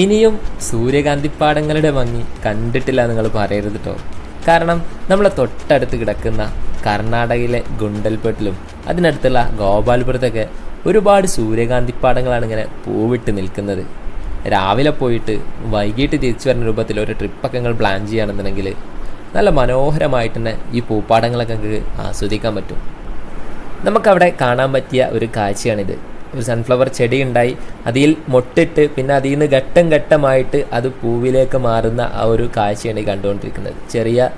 ഇനിയും സൂര്യകാന്തിപ്പാടങ്ങളുടെ ഭംഗി കണ്ടിട്ടില്ല നിങ്ങൾ പറയരുത് കേട്ടോ കാരണം നമ്മളെ തൊട്ടടുത്ത് കിടക്കുന്ന കർണാടകയിലെ ഗുണ്ടൽപെട്ടിലും അതിനടുത്തുള്ള ഗോപാൽപുരത്തൊക്കെ ഒരുപാട് സൂര്യകാന്തിപ്പാടങ്ങളാണ് ഇങ്ങനെ പൂവിട്ട് നിൽക്കുന്നത്. രാവിലെ പോയിട്ട് വൈകിട്ട് തിരിച്ചു വരുന്ന രൂപത്തിൽ ഒരു ട്രിപ്പൊക്കെ നിങ്ങൾ പ്ലാൻ ചെയ്യുകയാണെന്നുണ്ടെങ്കിൽ നല്ല മനോഹരമായിട്ട് തന്നെ ഈ പൂപ്പാടങ്ങളൊക്കെ നിങ്ങൾക്ക് ആസ്വദിക്കാൻ പറ്റും. നമുക്കവിടെ കാണാൻ പറ്റിയ ഒരു കാഴ്ചയാണിത്. ഒരു സൺഫ്ലവർ ചെടി ഉണ്ടായി. അതിൽ മൊട്ടിട്ട് പിന്നെ അതിൽ നിന്ന് ഘട്ടം ഘട്ടമായിട്ട് അത് പൂവിലേക്ക് മാറുന്ന ആ ഒരു കാഴ്ചയാണ് കണ്ടുകൊണ്ടിരിക്കുന്നത്. ചെറിയ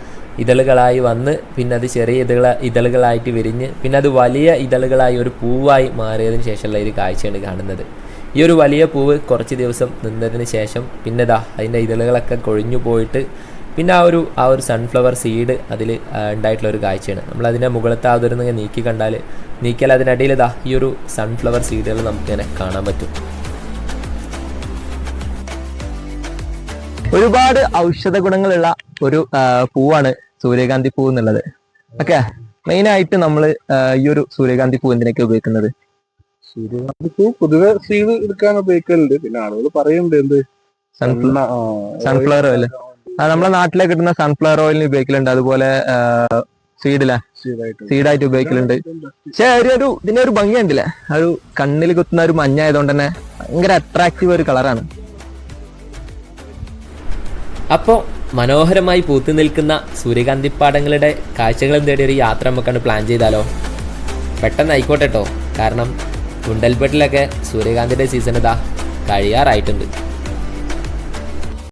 ഇതളുകളായി വന്ന് പിന്നെ അത് ചെറിയ ഇതള ഇതളുകളായിട്ട് വിരിഞ്ഞ് പിന്നെ അത് വലിയ ഇതളുകളായി ഒരു പൂവായി മാറിയതിന് ശേഷമുള്ള ഒരു കാഴ്ചയാണ് കാണുന്നത്. ഈ ഒരു വലിയ പൂവ് കുറച്ച് ദിവസം നിന്നതിന് ശേഷം പിന്നെ ദാ അതിന്റെ ഇതളുകളൊക്കെ കൊഴിഞ്ഞു പോയിട്ട് പിന്നെ ആ ഒരു ആ ഒരു സൺഫ്ലവർ സീഡ് അതിൽ ഉണ്ടായിട്ടുള്ള ഒരു കാഴ്ചയാണ്. നമ്മൾ അതിന്റെ മുകളത്തെ അതൊരു ഇങ്ങനെ നീക്കി കണ്ടാൽ നീക്കിയാൽ അതിനിടയിൽ ഇതാ ഈ ഒരു സൺഫ്ലവർ സീഡുകൾ നമുക്ക് ഇങ്ങനെ കാണാൻ പറ്റും. ഒരുപാട് ഔഷധ ഗുണങ്ങളുള്ള ഒരു പൂവാണ് സൂര്യകാന്തി പൂ എന്നുള്ളത്. ഓക്കെ? മെയിൻ ആയിട്ട് നമ്മൾ ഈ ഒരു സൂര്യകാന്തി പൂ എന്തിനൊക്കെ ഉപയോഗിക്കുന്നത്? സൂര്യകാന്തി പൂ പൊതുവെ സീഡ് എടുക്കാൻ ഉപയോഗിക്കലുണ്ട്. പിന്നെ ആളുകൾ പറയുന്നുണ്ട് എന്ത്? സൺഫ്ലവർ അല്ലേ? സൺഫ്ലവർ ആ നമ്മളെ നാട്ടിലെ കിട്ടുന്ന സൺഫ്ലവർ ഓയിലിന് ഉപയോഗിക്കലുണ്ട്. അതുപോലെ സീഡിലെ സീഡായിട്ട് ഉപയോഗിക്കലുണ്ട്. പക്ഷെ ഒരു ഒരു ഇതിന്റെ ഒരു ഭംഗി ഉണ്ടല്ലേ ഒരു കണ്ണിൽ കുത്തുന്ന ഒരു മഞ്ഞ ആയതുകൊണ്ട് തന്നെ ഭയങ്കര അട്രാക്റ്റീവ് ഒരു കളറാണ് അപ്പോൾ മനോഹരമായി പൂത്തു നിൽക്കുന്ന സൂര്യകാന്തിപ്പാടങ്ങളുടെ കാഴ്ചകളും തേടി ഒരു യാത്ര നമുക്കാണ് പ്ലാൻ ചെയ്താലോ? പെട്ടെന്ന് ആയിക്കോട്ടെ കേട്ടോ കാരണം കുണ്ടൽപെട്ടിലൊക്കെ സൂര്യകാന്തിയുടെ സീസൺ ഇതാ കഴിയാറായിട്ടുണ്ട്.